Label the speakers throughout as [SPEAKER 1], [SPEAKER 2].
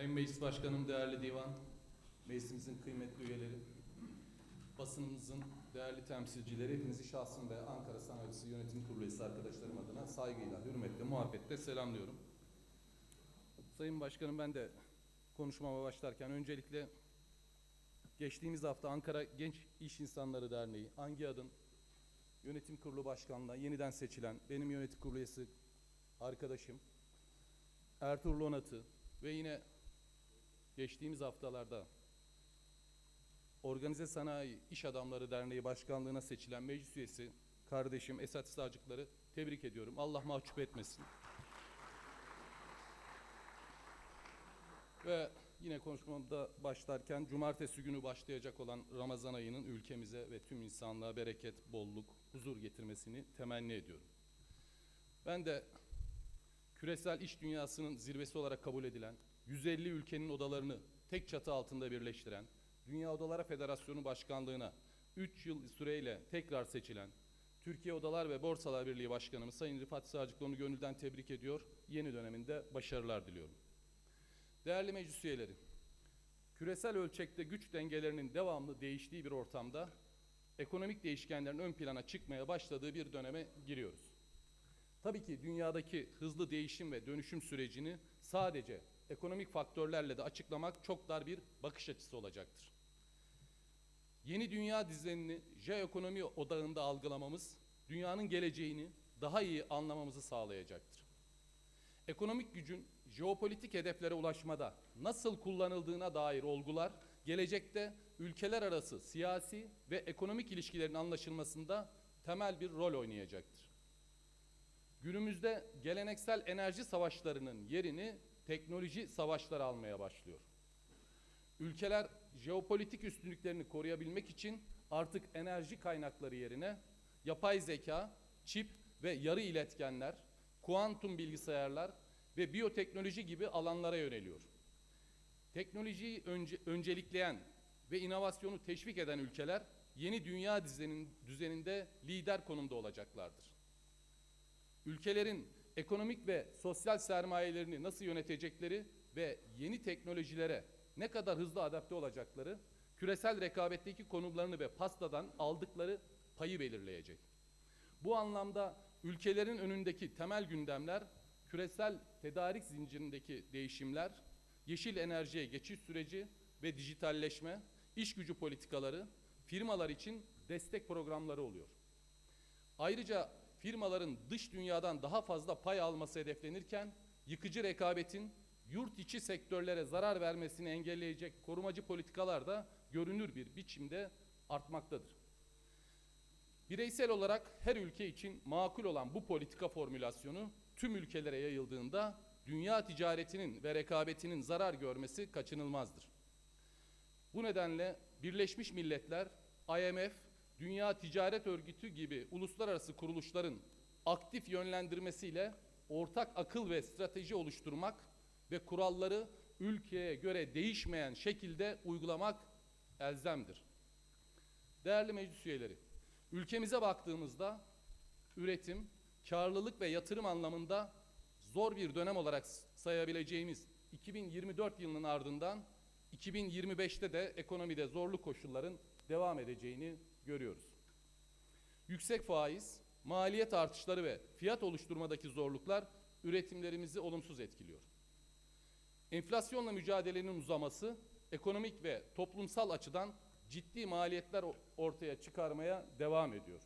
[SPEAKER 1] Sayın Meclis Başkanım, değerli divan, meclisimizin kıymetli üyeleri, basınımızın değerli temsilcileri, hepinizi şahsım ve Ankara Sanayi Odası Yönetim Kurulu üyesi arkadaşlarım adına saygıyla, hürmetle, muhabbetle selamlıyorum. Sayın Başkanım ben de konuşmama başlarken öncelikle geçtiğimiz hafta Ankara Genç İş İnsanları Derneği, ANGİAD'ın yönetim kurulu başkanlığa yeniden seçilen benim yönetim kurulu üyesi arkadaşım Ertuğrul Onat'ı ve yine geçtiğimiz haftalarda Organize Sanayi İş Adamları Derneği Başkanlığı'na seçilen meclis üyesi kardeşim Esat Sağcıkları tebrik ediyorum. Allah mahcup etmesin. Ve yine konuşmamda başlarken cumartesi günü başlayacak olan Ramazan ayının ülkemize ve tüm insanlığa bereket, bolluk, huzur getirmesini temenni ediyorum. Ben de küresel iş dünyasının zirvesi olarak kabul edilen 150 ülkenin odalarını tek çatı altında birleştiren Dünya Odaları Federasyonu Başkanlığı'na 3 yıl süreyle tekrar seçilen Türkiye Odalar ve Borsalar Birliği Başkanımız Sayın Rıfat Sağcıklı onu gönülden tebrik ediyor. Yeni döneminde başarılar diliyorum. Değerli meclis üyeleri, küresel ölçekte güç dengelerinin devamlı değiştiği bir ortamda ekonomik değişkenlerin ön plana çıkmaya başladığı bir döneme giriyoruz. Tabii ki dünyadaki hızlı değişim ve dönüşüm sürecini sadece ekonomik faktörlerle de açıklamak çok dar bir bakış açısı olacaktır. Yeni dünya düzenini jeoekonomi odağında algılamamız, dünyanın geleceğini daha iyi anlamamızı sağlayacaktır. Ekonomik gücün jeopolitik hedeflere ulaşmada nasıl kullanıldığına dair olgular, gelecekte ülkeler arası siyasi ve ekonomik ilişkilerin anlaşılmasında temel bir rol oynayacaktır. Günümüzde geleneksel enerji savaşlarının yerini teknoloji savaşları almaya başlıyor. Ülkeler jeopolitik üstünlüklerini koruyabilmek için artık enerji kaynakları yerine yapay zeka, çip ve yarı iletkenler, kuantum bilgisayarlar ve biyoteknoloji gibi alanlara yöneliyor. Teknolojiyi önce, öncelikleyen ve inovasyonu teşvik eden ülkeler yeni dünya düzenin, düzeninde lider konumda olacaklardır. Ülkelerin ekonomik ve sosyal sermayelerini nasıl yönetecekleri ve yeni teknolojilere ne kadar hızlı adapte olacakları küresel rekabetteki konumlarını ve pastadan aldıkları payı belirleyecek. Bu anlamda ülkelerin önündeki temel gündemler küresel tedarik zincirindeki değişimler, yeşil enerjiye geçiş süreci ve dijitalleşme, iş gücü politikaları, firmalar için destek programları oluyor. Ayrıca firmaların dış dünyadan daha fazla pay alması hedeflenirken yıkıcı rekabetin yurt içi sektörlere zarar vermesini engelleyecek korumacı politikalar da görünür bir biçimde artmaktadır. Bireysel olarak her ülke için makul olan bu politika formülasyonu tüm ülkelere yayıldığında dünya ticaretinin ve rekabetinin zarar görmesi kaçınılmazdır. Bu nedenle Birleşmiş Milletler, IMF, Dünya Ticaret Örgütü gibi uluslararası kuruluşların aktif yönlendirmesiyle ortak akıl ve strateji oluşturmak ve kuralları ülkeye göre değişmeyen şekilde uygulamak elzemdir. Değerli meclis üyeleri, ülkemize baktığımızda üretim, karlılık ve yatırım anlamında zor bir dönem olarak sayabileceğimiz 2024 yılının ardından 2025'te de ekonomide zorlu koşulların devam edeceğini görüyoruz. Yüksek faiz, maliyet artışları ve fiyat oluşturmadaki zorluklar üretimlerimizi olumsuz etkiliyor. Enflasyonla mücadelenin uzaması ekonomik ve toplumsal açıdan ciddi maliyetler ortaya çıkarmaya devam ediyor.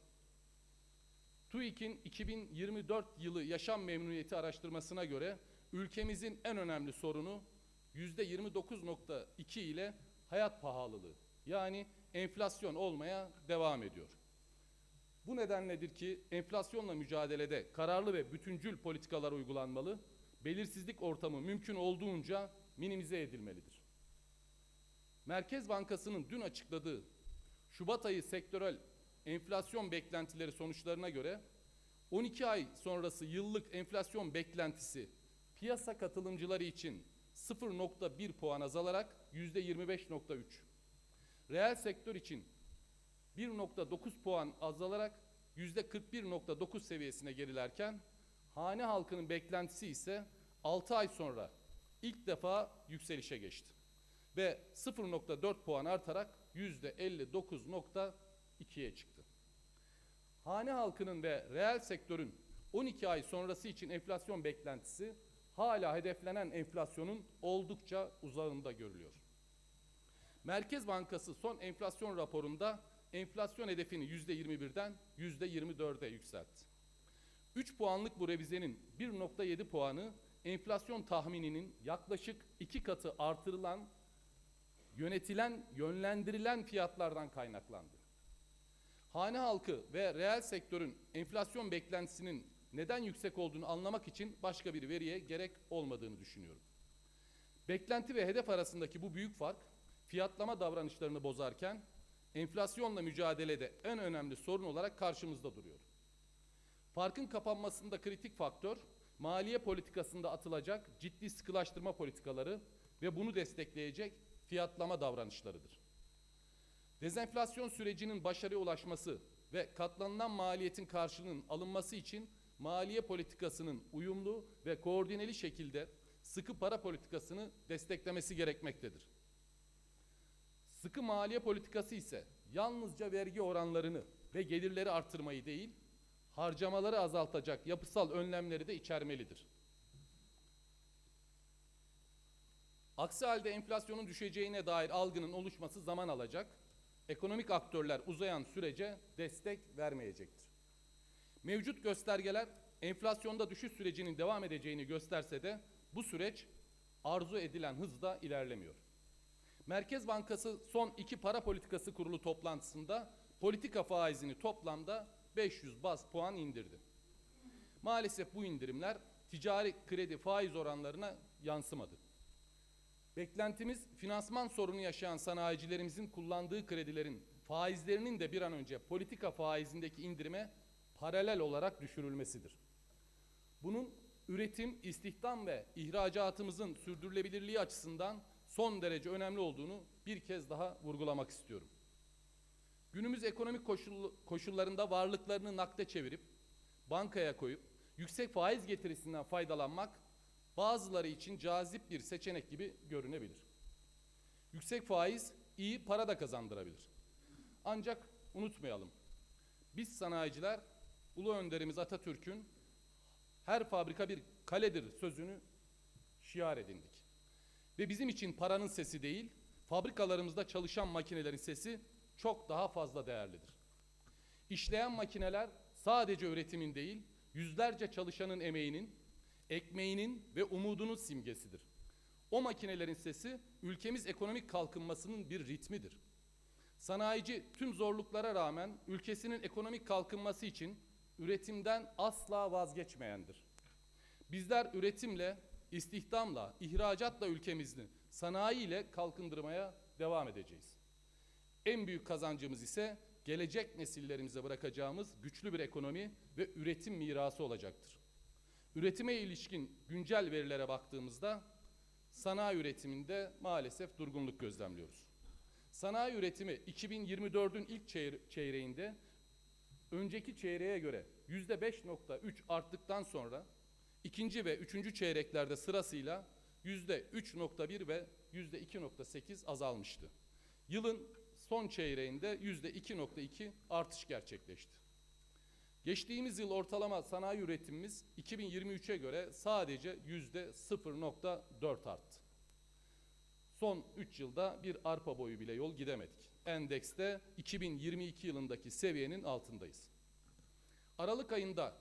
[SPEAKER 1] TÜİK'in 2024 yılı yaşam memnuniyeti araştırmasına göre ülkemizin en önemli sorunu %29.2 ile hayat pahalılığı. Yani enflasyon olmaya devam ediyor. Bu nedenledir ki enflasyonla mücadelede kararlı ve bütüncül politikalar uygulanmalı, belirsizlik ortamı mümkün olduğunca minimize edilmelidir. Merkez Bankası'nın dün açıkladığı Şubat ayı sektörel enflasyon beklentileri sonuçlarına göre 12 ay sonrası yıllık enflasyon beklentisi piyasa katılımcıları için 0.1 puan azalarak %25.3. Reel sektör için 1.9 puan azalarak %41.9 seviyesine gerilerken hane halkının beklentisi ise 6 ay sonra ilk defa yükselişe geçti. Ve 0.4 puan artarak %59.2'ye çıktı. Hane halkının ve reel sektörün 12 ay sonrası için enflasyon beklentisi hala hedeflenen enflasyonun oldukça uzağında görülüyor. Merkez Bankası son enflasyon raporunda enflasyon hedefini %21'den %24'e yükseltti. 3 puanlık bu revizenin 1.7 puanı enflasyon tahmininin yaklaşık iki katı artırılan, yönetilen, yönlendirilen fiyatlardan kaynaklandı. Hane halkı ve reel sektörün enflasyon beklentisinin neden yüksek olduğunu anlamak için başka bir veriye gerek olmadığını düşünüyorum. Beklenti ve hedef arasındaki bu büyük fark fiyatlama davranışlarını bozarken enflasyonla mücadelede en önemli sorun olarak karşımızda duruyor. Farkın kapanmasında kritik faktör maliye politikasında atılacak ciddi sıkılaştırma politikaları ve bunu destekleyecek fiyatlama davranışlarıdır. Dezenflasyon sürecinin başarıya ulaşması ve katlanılan maliyetin karşılığının alınması için maliye politikasının uyumlu ve koordineli şekilde sıkı para politikasını desteklemesi gerekmektedir. Sıkı maliye politikası ise yalnızca vergi oranlarını ve gelirleri artırmayı değil, harcamaları azaltacak yapısal önlemleri de içermelidir. Aksi halde enflasyonun düşeceğine dair algının oluşması zaman alacak. Ekonomik aktörler uzayan sürece destek vermeyecektir. Mevcut göstergeler enflasyonda düşüş sürecinin devam edeceğini gösterse de bu süreç arzu edilen hızda ilerlemiyor. Merkez Bankası son iki para politikası kurulu toplantısında politika faizini toplamda 500 baz puan indirdi. Maalesef bu indirimler ticari kredi faiz oranlarına yansımadı. Beklentimiz finansman sorunu yaşayan sanayicilerimizin kullandığı kredilerin faizlerinin de bir an önce politika faizindeki indirime paralel olarak düşürülmesidir. Bunun üretim, istihdam ve ihracatımızın sürdürülebilirliği açısından son derece önemli olduğunu bir kez daha vurgulamak istiyorum. Günümüz ekonomik koşul, koşullarında varlıklarını nakde çevirip bankaya koyup yüksek faiz getirisinden faydalanmak bazıları için cazip bir seçenek gibi görünebilir. Yüksek faiz iyi para da kazandırabilir. Ancak unutmayalım. Biz sanayiciler Ulu Önderimiz Atatürk'ün her fabrika bir kaledir sözünü şiar edindik. Ve bizim için paranın sesi değil, fabrikalarımızda çalışan makinelerin sesi çok daha fazla değerlidir. İşleyen makineler sadece üretimin değil, yüzlerce çalışanın emeğinin, ekmeğinin ve umudunun simgesidir. O makinelerin sesi ülkemiz ekonomik kalkınmasının bir ritmidir. Sanayici tüm zorluklara rağmen ülkesinin ekonomik kalkınması için üretimden asla vazgeçmeyendir. Bizler üretimle, istihdamla, ihracatla ülkemizi sanayi ile kalkındırmaya devam edeceğiz. En büyük kazancımız ise gelecek nesillerimize bırakacağımız güçlü bir ekonomi ve üretim mirası olacaktır. Üretime ilişkin güncel verilere baktığımızda sanayi üretiminde maalesef durgunluk gözlemliyoruz. Sanayi üretimi 2024'ün ilk çeyreğinde önceki çeyreğe göre yüzde 5.3 arttıktan sonra ikinci ve üçüncü çeyreklerde sırasıyla yüzde 3.1 ve yüzde 2.8 azalmıştı. Yılın son çeyreğinde yüzde 2.2 artış gerçekleşti. Geçtiğimiz yıl ortalama sanayi üretimimiz 2023'e göre sadece yüzde 0.4 arttı. Son 3 yılda bir arpa boyu bile yol gidemedik. Endekste 2022 yılındaki seviyenin altındayız. Aralık ayında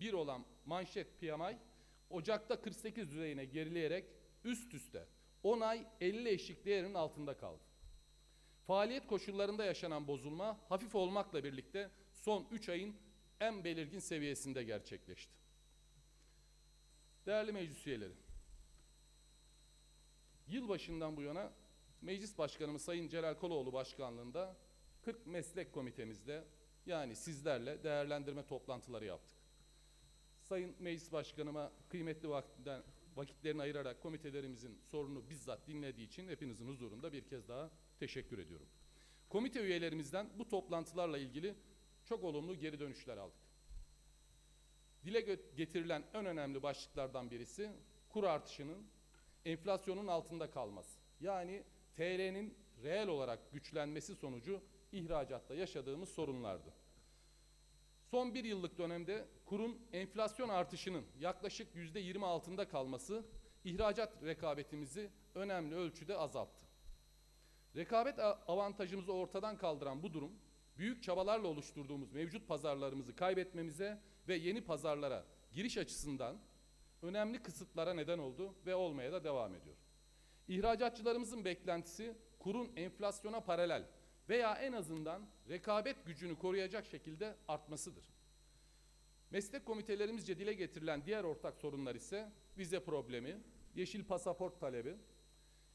[SPEAKER 1] 49.1 olan manşet PMI Ocak'ta 48 düzeyine gerileyerek üst üste 10 ay 50 eşik değerinin altında kaldı. Faaliyet koşullarında yaşanan bozulma hafif olmakla birlikte son 3 ayın en belirgin seviyesinde gerçekleşti. Değerli meclis üyeleri, yılbaşından bu yana Meclis Başkanımız Sayın Celal Koloğlu başkanlığında 40 meslek komitemizde yani sizlerle değerlendirme toplantıları yaptık. Sayın Meclis Başkanıma kıymetli vaktinden, vakitlerini ayırarak komitelerimizin sorunu bizzat dinlediği için hepinizin huzurunda bir kez daha teşekkür ediyorum. Komite üyelerimizden bu toplantılarla ilgili çok olumlu geri dönüşler aldık. Dile getirilen en önemli başlıklardan birisi kur artışının enflasyonun altında kalması. Yani TL'nin reel olarak güçlenmesi sonucu ihracatta yaşadığımız sorunlardı. Son bir yıllık dönemde kurun enflasyon artışının yaklaşık yüzde yirmi altında kalması ihracat rekabetimizi önemli ölçüde azalttı. Rekabet avantajımızı ortadan kaldıran bu durum, büyük çabalarla oluşturduğumuz mevcut pazarlarımızı kaybetmemize ve yeni pazarlara giriş açısından önemli kısıtlara neden oldu ve olmaya da devam ediyor. İhracatçılarımızın beklentisi kurun enflasyona paralel veya en azından rekabet gücünü koruyacak şekilde artmasıdır. Meslek komitelerimizce dile getirilen diğer ortak sorunlar ise vize problemi, yeşil pasaport talebi,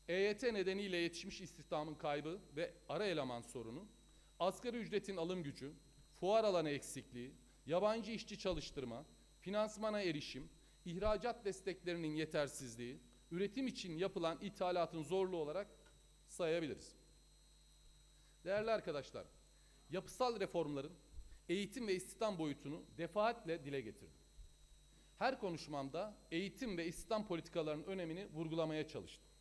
[SPEAKER 1] EYT nedeniyle yetişmiş istihdamın kaybı ve ara eleman sorunu, asgari ücretin alım gücü, fuar alanı eksikliği, yabancı işçi çalıştırma, finansmana erişim, ihracat desteklerinin yetersizliği, üretim için yapılan ithalatın zorluğu olarak sayabiliriz. Değerli arkadaşlar, yapısal reformların eğitim ve istihdam boyutunu defaatle dile getirdim. Her konuşmamda eğitim ve istihdam politikalarının önemini vurgulamaya çalıştım.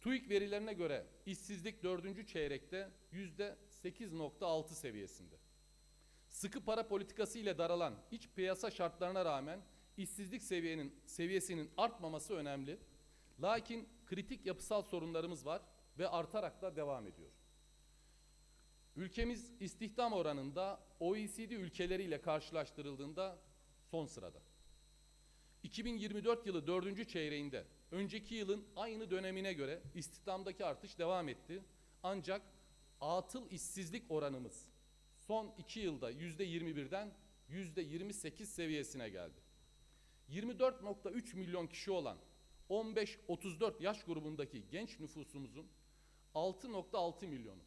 [SPEAKER 1] TÜİK verilerine göre işsizlik dördüncü çeyrekte yüzde 8.6 seviyesinde. Sıkı para politikası ile daralan iç piyasa şartlarına rağmen işsizlik seviyenin seviyesinin artmaması önemli. Lakin kritik yapısal sorunlarımız var ve artarak da devam ediyor. Ülkemiz istihdam oranında OECD ülkeleriyle karşılaştırıldığında son sırada. 2024 yılı dördüncü çeyreğinde önceki yılın aynı dönemine göre istihdamdaki artış devam etti. Ancak atıl işsizlik oranımız son iki yılda yüzde 21'den yüzde 28 seviyesine geldi. 24.3 milyon kişi olan 15-34 yaş grubundaki genç nüfusumuzun 6.6 milyonu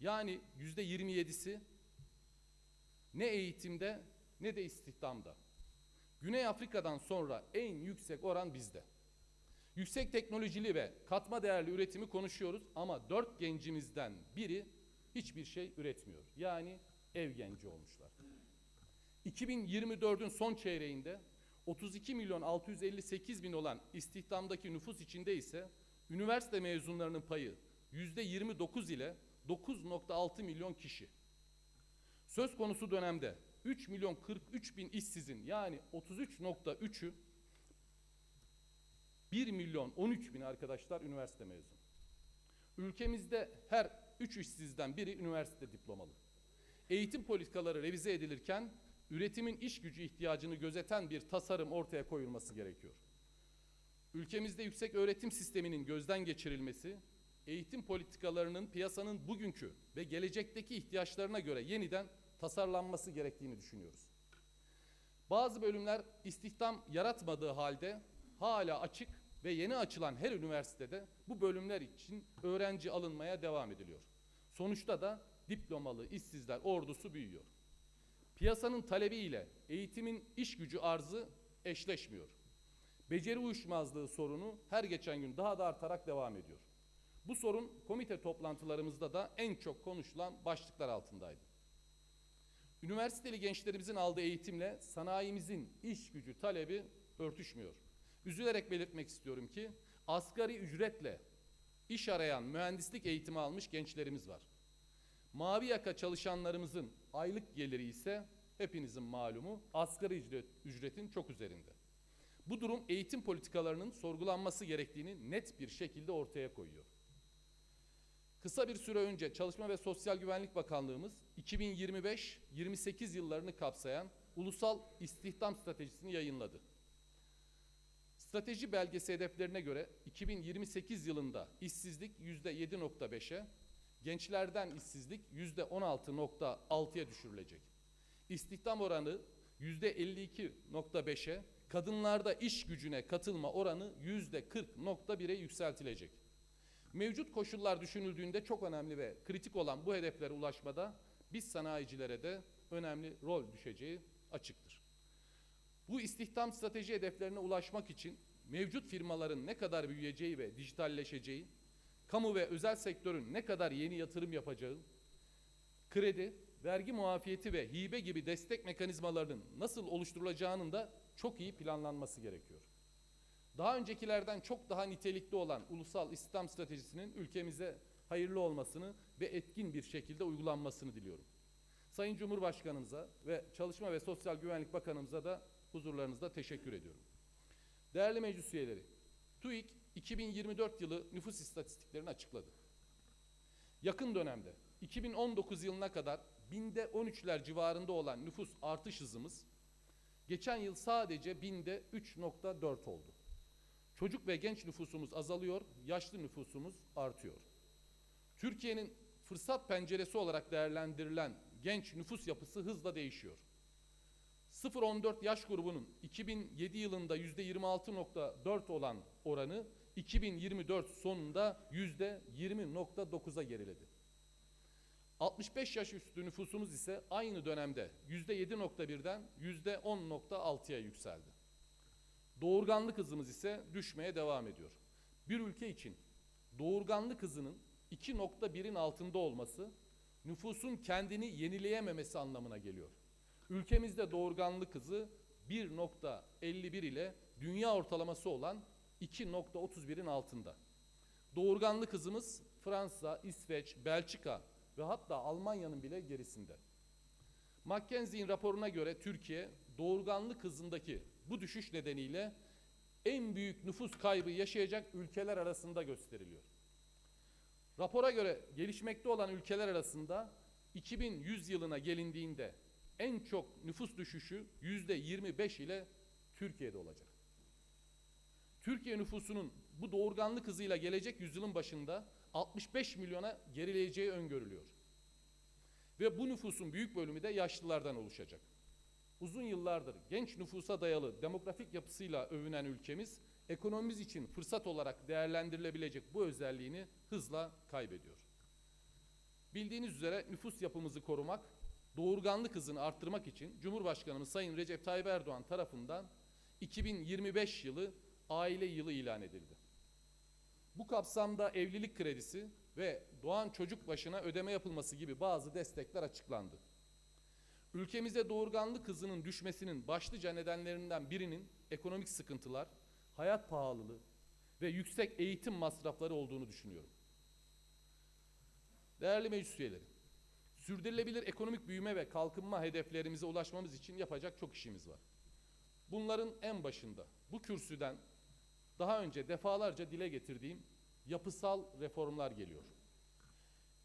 [SPEAKER 1] yani yüzde 27'si ne eğitimde ne de istihdamda. Güney Afrika'dan sonra en yüksek oran bizde. Yüksek teknolojili ve katma değerli üretimi konuşuyoruz ama dört gencimizden biri hiçbir şey üretmiyor. Yani ev genci olmuşlar. 2024'ün son çeyreğinde 32 milyon 658 bin olan istihdamdaki nüfus içinde ise üniversite mezunlarının payı yüzde 29 ile 9.6 milyon kişi. Söz konusu dönemde 3 milyon 43 bin işsizin yani 33.3'ü 1 milyon 13 bin arkadaşlar üniversite mezunu. Ülkemizde her 3 işsizden biri üniversite diplomalı. Eğitim politikaları revize edilirken üretimin iş gücü ihtiyacını gözeten bir tasarım ortaya koyulması gerekiyor. Ülkemizde yüksek öğretim sisteminin gözden geçirilmesi, eğitim politikalarının piyasanın bugünkü ve gelecekteki ihtiyaçlarına göre yeniden tasarlanması gerektiğini düşünüyoruz. Bazı bölümler istihdam yaratmadığı halde hala açık ve yeni açılan her üniversitede bu bölümler için öğrenci alınmaya devam ediliyor. Sonuçta da diplomalı işsizler ordusu büyüyor. Piyasanın talebi ile eğitimin iş gücü arzı eşleşmiyor. Beceri uyuşmazlığı sorunu her geçen gün daha da artarak devam ediyor. Bu sorun komite toplantılarımızda da en çok konuşulan başlıklar altındaydı. Üniversiteli gençlerimizin aldığı eğitimle sanayimizin iş gücü talebi örtüşmüyor. Üzülerek belirtmek istiyorum ki asgari ücretle iş arayan mühendislik eğitimi almış gençlerimiz var. Mavi yaka çalışanlarımızın aylık geliri ise hepinizin malumu asgari ücret, ücretin çok üzerinde. Bu durum eğitim politikalarının sorgulanması gerektiğini net bir şekilde ortaya koyuyor. Kısa bir süre önce Çalışma ve Sosyal Güvenlik Bakanlığımız 2025-28 yıllarını kapsayan Ulusal İstihdam Stratejisini yayınladı. Strateji belgesi hedeflerine göre 2028 yılında işsizlik %7.5'e, gençlerden işsizlik %16.6'ya düşürülecek. İstihdam oranı %52.5'e, kadınlarda iş gücüne katılma oranı %40.1'e yükseltilecek. Mevcut koşullar düşünüldüğünde çok önemli ve kritik olan bu hedeflere ulaşmada biz sanayicilere de önemli rol düşeceği açıktır. Bu istihdam strateji hedeflerine ulaşmak için mevcut firmaların ne kadar büyüyeceği ve dijitalleşeceği, kamu ve özel sektörün ne kadar yeni yatırım yapacağı, kredi, vergi muafiyeti ve hibe gibi destek mekanizmalarının nasıl oluşturulacağının da çok iyi planlanması gerekiyor. Daha öncekilerden çok daha nitelikli olan ulusal İslam stratejisinin ülkemize hayırlı olmasını ve etkin bir şekilde uygulanmasını diliyorum. Sayın Cumhurbaşkanımıza ve Çalışma ve Sosyal Güvenlik Bakanımıza da huzurlarınızda teşekkür ediyorum. Değerli meclis üyeleri, TÜİK 2024 yılı nüfus istatistiklerini açıkladı. Yakın dönemde 2019 yılına kadar binde 13'ler civarında olan nüfus artış hızımız geçen yıl sadece binde 3.4 oldu. Çocuk ve genç nüfusumuz azalıyor, yaşlı nüfusumuz artıyor. Türkiye'nin fırsat penceresi olarak değerlendirilen genç nüfus yapısı hızla değişiyor. 0-14 yaş grubunun 2007 yılında %26.4 olan oranı 2024 sonunda %20.9'a geriledi. 65 yaş üstü nüfusumuz ise aynı dönemde %7.1'den %10.6'ya yükseldi. Doğurganlık hızımız ise düşmeye devam ediyor. Bir ülke için doğurganlık hızının 2.1'in altında olması nüfusun kendini yenileyememesi anlamına geliyor. Ülkemizde doğurganlık hızı 1.51 ile dünya ortalaması olan 2.31'in altında. Doğurganlık hızımız Fransa, İsveç, Belçika ve hatta Almanya'nın bile gerisinde. Mackenzie'nin raporuna göre Türkiye doğurganlık hızındaki bu düşüş nedeniyle en büyük nüfus kaybı yaşayacak ülkeler arasında gösteriliyor. Rapora göre gelişmekte olan ülkeler arasında 2100 yılına gelindiğinde en çok nüfus düşüşü yüzde 25 ile Türkiye'de olacak. Türkiye nüfusunun bu doğurganlık hızıyla gelecek yüzyılın başında 65 milyona gerileyeceği öngörülüyor. Ve bu nüfusun büyük bölümü de yaşlılardan oluşacak. Uzun yıllardır genç nüfusa dayalı demografik yapısıyla övünen ülkemiz ekonomimiz için fırsat olarak değerlendirilebilecek bu özelliğini hızla kaybediyor. Bildiğiniz üzere nüfus yapımızı korumak, doğurganlık hızını arttırmak için Cumhurbaşkanımız Sayın Recep Tayyip Erdoğan tarafından 2025 yılı aile yılı ilan edildi. Bu kapsamda evlilik kredisi ve doğan çocuk başına ödeme yapılması gibi bazı destekler açıklandı. Ülkemizde doğurganlık hızının düşmesinin başlıca nedenlerinden birinin ekonomik sıkıntılar, hayat pahalılığı ve yüksek eğitim masrafları olduğunu düşünüyorum. Değerli meclis üyeleri, sürdürülebilir ekonomik büyüme ve kalkınma hedeflerimize ulaşmamız için yapacak çok işimiz var. Bunların en başında bu kürsüden daha önce defalarca dile getirdiğim yapısal reformlar geliyor.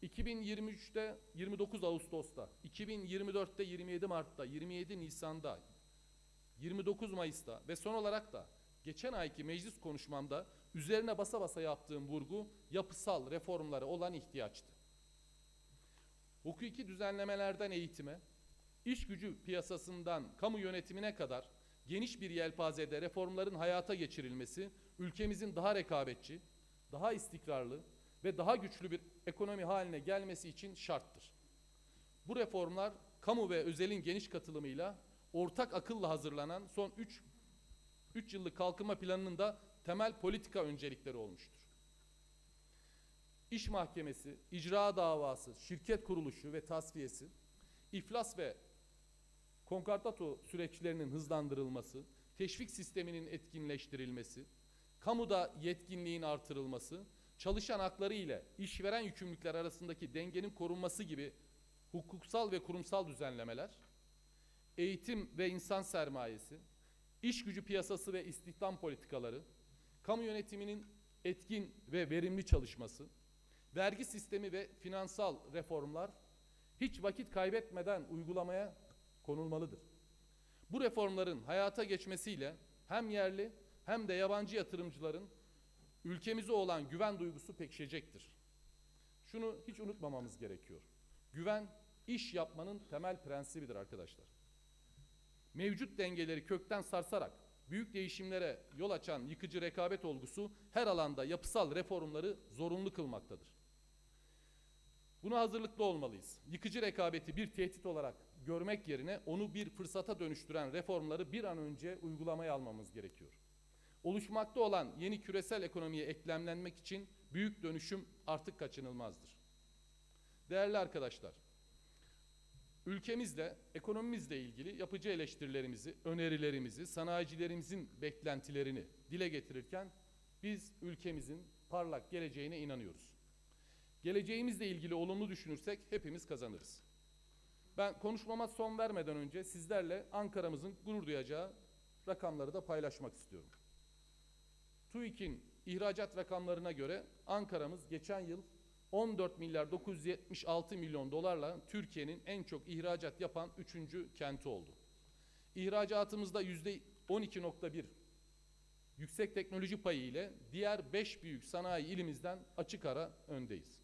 [SPEAKER 1] 2023'te 29 Ağustos'ta, 2024'te 27 Mart'ta, 27 Nisan'da, 29 Mayıs'ta ve son olarak da geçen ayki meclis konuşmamda üzerine basa basa yaptığım vurgu yapısal reformlara olan ihtiyaçtı. Hukuki düzenlemelerden eğitime, iş gücü piyasasından kamu yönetimine kadar geniş bir yelpazede reformların hayata geçirilmesi ülkemizin daha rekabetçi, daha istikrarlı ve daha güçlü bir ekonomi haline gelmesi için şarttır. Bu reformlar kamu ve özelin geniş katılımıyla ortak akılla hazırlanan son 3 3 yıllık kalkınma planının da temel politika öncelikleri olmuştur. İş mahkemesi, icra davası, şirket kuruluşu ve tasfiyesi, iflas ve konkordato süreçlerinin hızlandırılması, teşvik sisteminin etkinleştirilmesi, kamuda yetkinliğin artırılması, çalışan hakları ile işveren yükümlülükler arasındaki dengenin korunması gibi hukuksal ve kurumsal düzenlemeler, eğitim ve insan sermayesi, iş gücü piyasası ve istihdam politikaları, kamu yönetiminin etkin ve verimli çalışması, vergi sistemi ve finansal reformlar hiç vakit kaybetmeden uygulamaya konulmalıdır. Bu reformların hayata geçmesiyle hem yerli hem de yabancı yatırımcıların ülkemize olan güven duygusu pekişecektir. Şunu hiç unutmamamız gerekiyor. Güven iş yapmanın temel prensibidir arkadaşlar. Mevcut dengeleri kökten sarsarak büyük değişimlere yol açan yıkıcı rekabet olgusu her alanda yapısal reformları zorunlu kılmaktadır. Buna hazırlıklı olmalıyız. Yıkıcı rekabeti bir tehdit olarak görmek yerine onu bir fırsata dönüştüren reformları bir an önce uygulamaya almamız gerekiyor. Oluşmakta olan yeni küresel ekonomiye eklemlenmek için büyük dönüşüm artık kaçınılmazdır. Değerli arkadaşlar, ülkemizle, ekonomimizle ilgili yapıcı eleştirilerimizi, önerilerimizi, sanayicilerimizin beklentilerini dile getirirken biz ülkemizin parlak geleceğine inanıyoruz. Geleceğimizle ilgili olumlu düşünürsek hepimiz kazanırız. Ben konuşmama son vermeden önce sizlerle Ankara'mızın gurur duyacağı rakamları da paylaşmak istiyorum. TÜİK'in ihracat rakamlarına göre Ankara'mız geçen yıl 14 milyar 976 milyon dolarla Türkiye'nin en çok ihracat yapan üçüncü kenti oldu. İhracatımızda yüzde 12.1 yüksek teknoloji payı ile diğer 5 büyük sanayi ilimizden açık ara öndeyiz.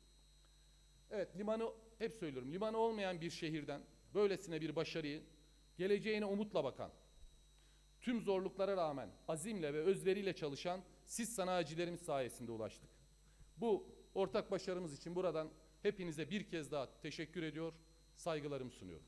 [SPEAKER 1] Evet limanı hep söylüyorum limanı olmayan bir şehirden böylesine bir başarıyı geleceğine umutla bakan tüm zorluklara rağmen azimle ve özveriyle çalışan siz sanayicilerimiz sayesinde ulaştık. Bu ortak başarımız için buradan hepinize bir kez daha teşekkür ediyor, saygılarımı sunuyorum.